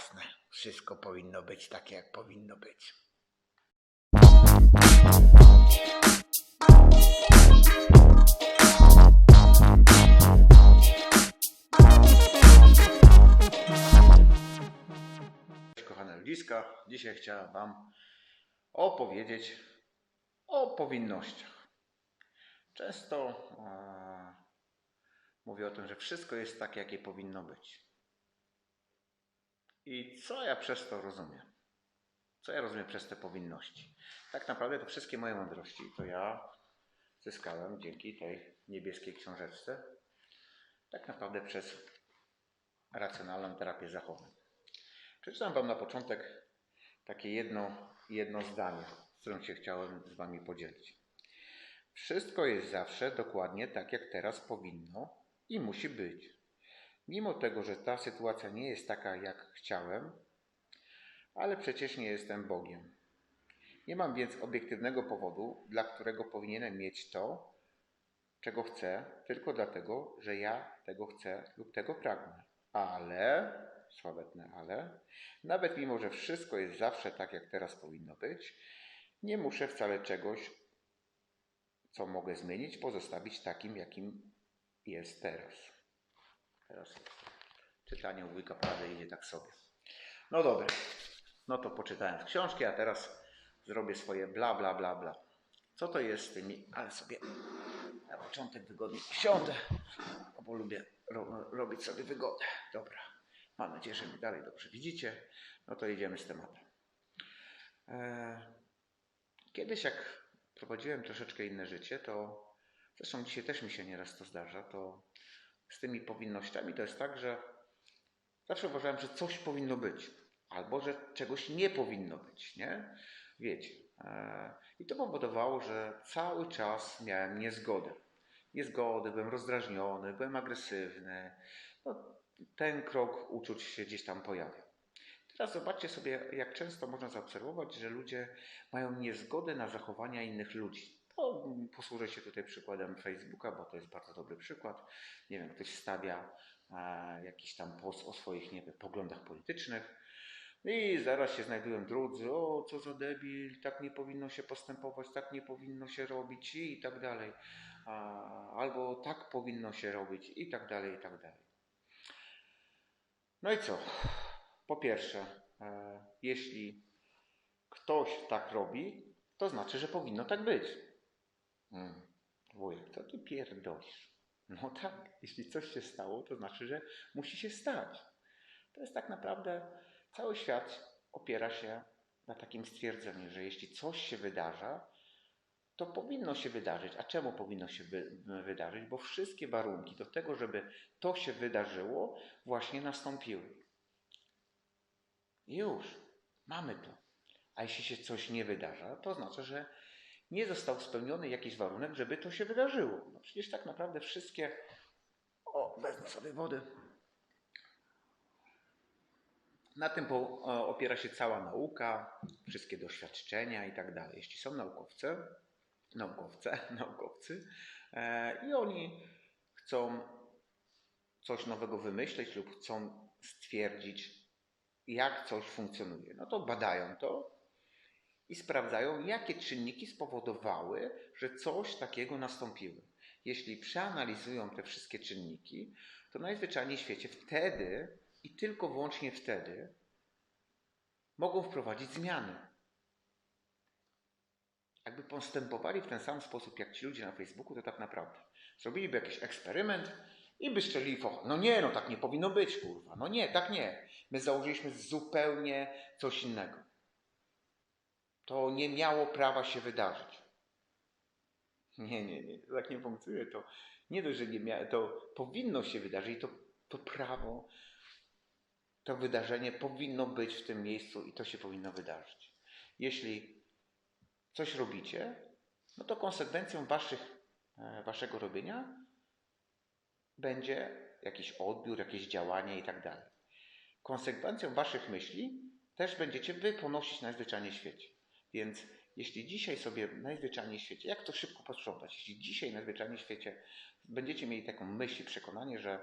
jasne. Wszystko powinno być takie, jak powinno być. Kochane ludziska. Dzisiaj chciałem Wam opowiedzieć o powinnościach. Często mówię o tym, że wszystko jest tak, jakie powinno być. I co ja przez to rozumiem? Co ja rozumiem przez te powinności? Tak naprawdę to wszystkie moje mądrości to ja zyskałem dzięki tej niebieskiej książeczce. Tak naprawdę przez racjonalną terapię zachowań. Przeczytam Wam na początek takie jedno, jedno zdanie, z którym się chciałem z Wami podzielić. Wszystko jest zawsze dokładnie tak, jak teraz powinno i musi być. Mimo tego, że ta sytuacja nie jest taka, jak chciałem, ale przecież nie jestem Bogiem. Nie mam więc obiektywnego powodu, dla którego powinienem mieć to, czego chcę, tylko dlatego, że ja tego chcę lub tego pragnę. Ale, sławetne ale, nawet mimo, że wszystko jest zawsze tak, jak teraz powinno być, nie muszę wcale czegoś, co mogę zmienić, pozostawić takim, jakim jest teraz. Teraz czytanie u wujka prawie idzie tak sobie. No dobra, no to poczytałem książki, a teraz zrobię swoje bla, bla, bla, bla. Co to jest z tymi, ale sobie na początek wygodnie siądę, bo lubię ro, robić sobie wygodę. Dobra, mam nadzieję, że mi dalej dobrze widzicie. No to idziemy z tematem. Eee, Kiedyś jak prowadziłem troszeczkę inne życie, to zresztą dzisiaj też mi się nieraz to zdarza, to z tymi powinnościami to jest tak, że zawsze uważałem, że coś powinno być, albo że czegoś nie powinno być, nie? Wiecie. E, I to powodowało, że cały czas miałem niezgodę. Niezgodę, byłem rozdrażniony, byłem agresywny. No, ten krok uczuć się gdzieś tam pojawia. Teraz zobaczcie sobie, jak często można zaobserwować, że ludzie mają niezgodę na zachowania innych ludzi. To posłużę się tutaj przykładem Facebooka, bo to jest bardzo dobry przykład. Nie wiem, ktoś stawia e, jakiś tam post o swoich nie wiem, poglądach politycznych i zaraz się znajdują drudzy, o co za debil, tak nie powinno się postępować, tak nie powinno się robić i tak dalej. Albo tak powinno się robić i tak dalej, i tak dalej. No i co? Po pierwsze, e, jeśli ktoś tak robi, to znaczy, że powinno tak być. Hmm. Wujek, ty pierdolisz? No tak, jeśli coś się stało, to znaczy, że musi się stać. To jest tak naprawdę, cały świat opiera się na takim stwierdzeniu, że jeśli coś się wydarza, to powinno się wydarzyć. A czemu powinno się wy wydarzyć? Bo wszystkie warunki do tego, żeby to się wydarzyło, właśnie nastąpiły. I już, mamy to. A jeśli się coś nie wydarza, to znaczy, że nie został spełniony jakiś warunek, żeby to się wydarzyło. No przecież tak naprawdę wszystkie. O, wezmę sobie wody. Na tym opiera się cała nauka, wszystkie doświadczenia i tak dalej. Jeśli są naukowcy, naukowce, naukowcy i oni chcą coś nowego wymyśleć lub chcą stwierdzić, jak coś funkcjonuje, no to badają to i sprawdzają, jakie czynniki spowodowały, że coś takiego nastąpiło. Jeśli przeanalizują te wszystkie czynniki, to najzwyczajniej w świecie wtedy i tylko wyłącznie wtedy mogą wprowadzić zmiany. Jakby postępowali w ten sam sposób jak ci ludzie na Facebooku, to tak naprawdę zrobiliby jakiś eksperyment i by szczeli focha. No nie, no tak nie powinno być, kurwa. No nie, tak nie. My założyliśmy zupełnie coś innego. To nie miało prawa się wydarzyć. Nie, nie, nie. Tak nie funkcjonuje. To nie dość, że nie miało, to powinno się wydarzyć. To, to prawo, to wydarzenie powinno być w tym miejscu i to się powinno wydarzyć. Jeśli coś robicie, no to konsekwencją waszych, e, waszego robienia będzie jakiś odbiór, jakieś działanie i tak dalej. Konsekwencją waszych myśli też będziecie wy ponosić najzwyczajniej w świecie. Więc jeśli dzisiaj sobie najzwyczajniej w świecie, jak to szybko posprzątać, jeśli dzisiaj najzwyczajniej w świecie będziecie mieli taką myśl i przekonanie, że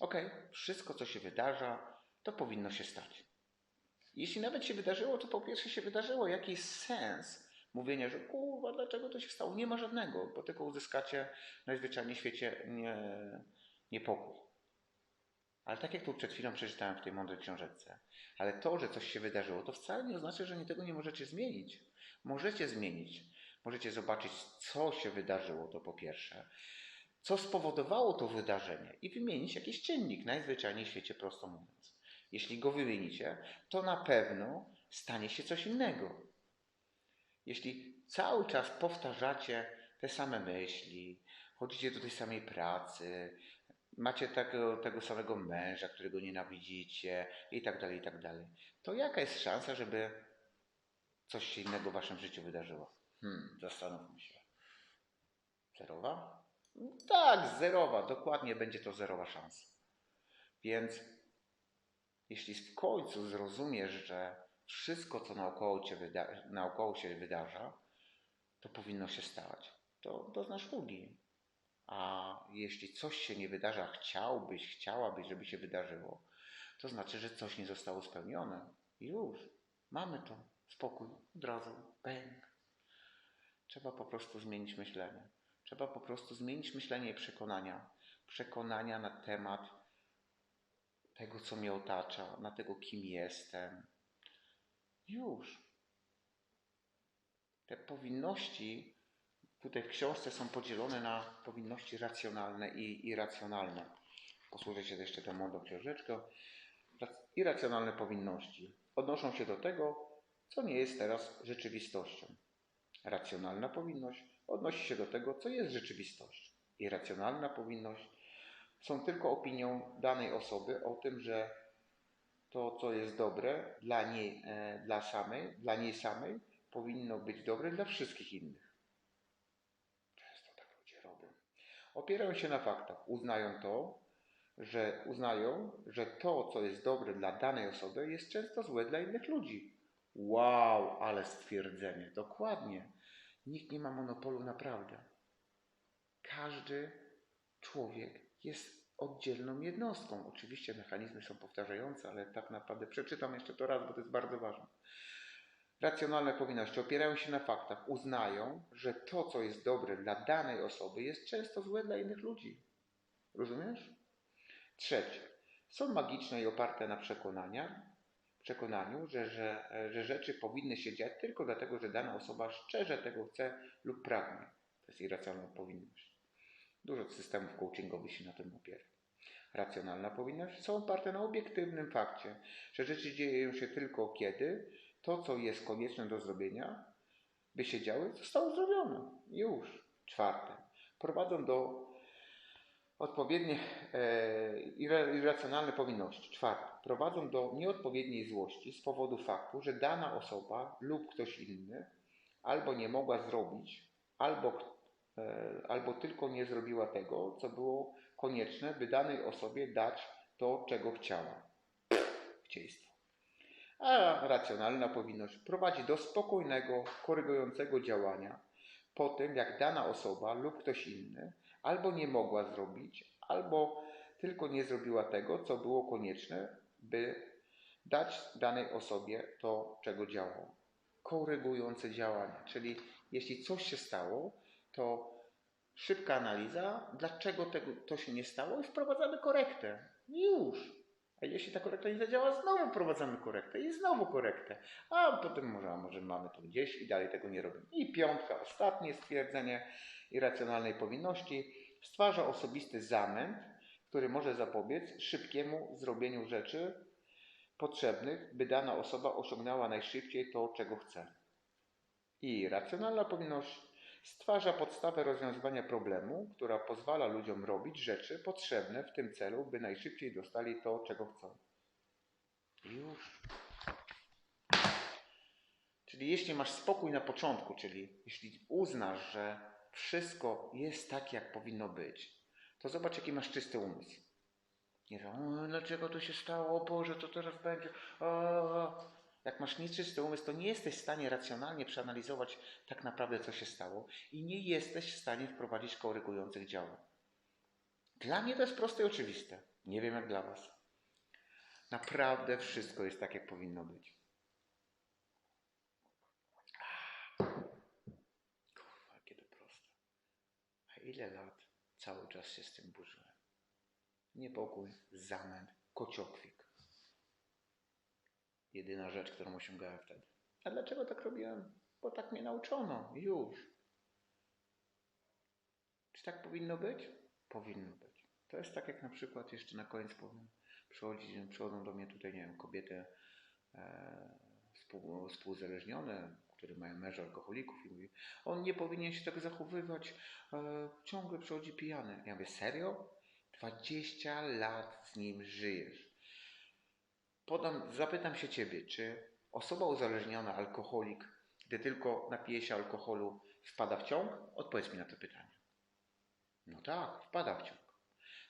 ok, wszystko co się wydarza, to powinno się stać. Jeśli nawet się wydarzyło, to po pierwsze się wydarzyło. Jaki sens mówienia, że kurwa, dlaczego to się stało? Nie ma żadnego, bo tylko uzyskacie najzwyczajniej w świecie nie, niepokój. Ale tak jak tu przed chwilą przeczytałem w tej mądrej książeczce, ale to, że coś się wydarzyło, to wcale nie oznacza, że tego nie możecie zmienić. Możecie zmienić. Możecie zobaczyć, co się wydarzyło, to po pierwsze. Co spowodowało to wydarzenie i wymienić jakiś czynnik, najzwyczajniej w świecie prosto mówiąc. Jeśli go wymienicie, to na pewno stanie się coś innego. Jeśli cały czas powtarzacie te same myśli, chodzicie do tej samej pracy, macie tego, tego samego męża, którego nienawidzicie i tak dalej, i tak dalej, to jaka jest szansa, żeby coś się innego w waszym życiu wydarzyło? Hmm, zastanówmy się. Zerowa? Tak, zerowa, dokładnie będzie to zerowa szansa. Więc jeśli w końcu zrozumiesz, że wszystko, co naokoło, cię wyda- naokoło się wydarza, to powinno się stać, to doznasz ulgi. A jeśli coś się nie wydarza, chciałbyś, chciałabyś, żeby się wydarzyło, to znaczy, że coś nie zostało spełnione. Już, mamy to. Spokój, od razu, bęk. Trzeba po prostu zmienić myślenie. Trzeba po prostu zmienić myślenie i przekonania. Przekonania na temat tego, co mnie otacza, na tego, kim jestem. Już. Te powinności tutaj w książce są podzielone na powinności racjonalne i irracjonalne. Posłużę się jeszcze tą młodą książeczką. Irracjonalne powinności odnoszą się do tego, co nie jest teraz rzeczywistością. Racjonalna powinność odnosi się do tego, co jest rzeczywistością. Irracjonalna powinność są tylko opinią danej osoby o tym, że to, co jest dobre dla niej, e, dla samej, dla niej samej, powinno być dobre dla wszystkich innych. Często tak ludzie robią. Opierają się na faktach, uznają to, że uznają, że to, co jest dobre dla danej osoby, jest często złe dla innych ludzi. Wow, ale stwierdzenie, dokładnie. Nikt nie ma monopolu na prawdę. Każdy człowiek jest oddzielną jednostką. Oczywiście mechanizmy są powtarzające, ale tak naprawdę przeczytam jeszcze to raz, bo to jest bardzo ważne. Racjonalne powinności opierają się na faktach, uznają, że to, co jest dobre dla danej osoby, jest często złe dla innych ludzi. Rozumiesz? Trzecie. Są magiczne i oparte na przekonania, przekonaniu, że, że, że rzeczy powinny się dziać tylko dlatego, że dana osoba szczerze tego chce lub pragnie. To jest irracjonalna powinność. Dużo systemów coachingowych się na tym opiera. Racjonalna powinność są oparte na obiektywnym fakcie, że rzeczy dzieją się tylko kiedy to, co jest konieczne do zrobienia, by się działy, zostało zrobione. Już. Czwarte. Prowadzą do odpowiednie e, irracjonalne powinności. Czwarte. Prowadzą do nieodpowiedniej złości z powodu faktu, że dana osoba lub ktoś inny albo nie mogła zrobić, albo E, albo tylko nie zrobiła tego, co było konieczne, by danej osobie dać to, czego chciała. Chcieństwo. A racjonalna powinność prowadzi do spokojnego, korygującego działania po tym, jak dana osoba lub ktoś inny albo nie mogła zrobić, albo tylko nie zrobiła tego, co było konieczne, by dać danej osobie to, czego działało. Korygujące działania, czyli jeśli coś się stało, to szybka analiza, dlaczego tego, to się nie stało i wprowadzamy korektę. Już. A jeśli ta korekta nie zadziała, znowu wprowadzamy korektę i znowu korektę. A potem może, a może mamy to gdzieś i dalej tego nie robimy. I piątka, ostatnie stwierdzenie irracjonalnej powinności stwarza osobisty zamęt, który może zapobiec szybkiemu zrobieniu rzeczy potrzebnych, by dana osoba osiągnęła najszybciej to, czego chce. I racjonalna powinność stwarza podstawę rozwiązywania problemu, która pozwala ludziom robić rzeczy potrzebne w tym celu, by najszybciej dostali to, czego chcą. Już. Czyli jeśli masz spokój na początku, czyli jeśli uznasz, że wszystko jest tak, jak powinno być, to zobacz, jaki masz czysty umysł. Nie wiem, dlaczego to się stało, o Boże, to teraz będzie. O, jak masz nieczysty umysł, to nie jesteś w stanie racjonalnie przeanalizować tak naprawdę, co się stało i nie jesteś w stanie wprowadzić korygujących działań. Dla mnie to jest proste i oczywiste. Nie wiem jak dla Was. Naprawdę wszystko jest tak, jak powinno być. Kurwa, kiedy proste. A ile lat cały czas się z tym burzyłem? Niepokój, zamęt, kociokwik. Jedyna rzecz, którą osiągałem wtedy. A dlaczego tak robiłem? Bo tak mnie nauczono. Już. Czy tak powinno być? Powinno być. To jest tak, jak na przykład, jeszcze na koniec powiem, przychodzi, przychodzą do mnie tutaj, nie wiem, kobiety e, współ, współzależnione, które mają męża alkoholików i mówi, on nie powinien się tak zachowywać, e, ciągle przychodzi pijany. Ja mówię, serio? 20 lat z nim żyjesz. Podam, zapytam się ciebie, czy osoba uzależniona, alkoholik, gdy tylko napije się alkoholu, wpada w ciąg? Odpowiedz mi na to pytanie. No tak, wpada w ciąg.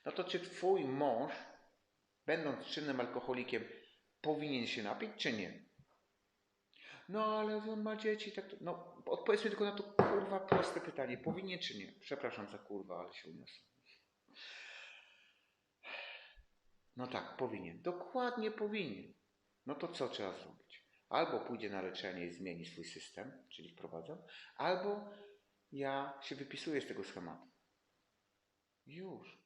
No to czy twój mąż, będąc czynnym alkoholikiem, powinien się napić, czy nie? No ale on ma dzieci, tak. to- No odpowiedz mi tylko na to kurwa proste pytanie. Powinien czy nie? Przepraszam za kurwa, ale się uniosłem. No tak, powinien. Dokładnie powinien. No to co trzeba zrobić? Albo pójdzie na leczenie i zmieni swój system, czyli wprowadza, albo ja się wypisuję z tego schematu. Już.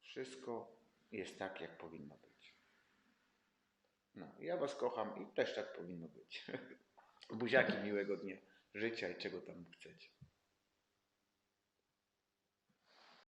Wszystko jest tak, jak powinno być. No, ja Was kocham i też tak powinno być. Buziaki miłego dnia, życia i czego tam chcecie.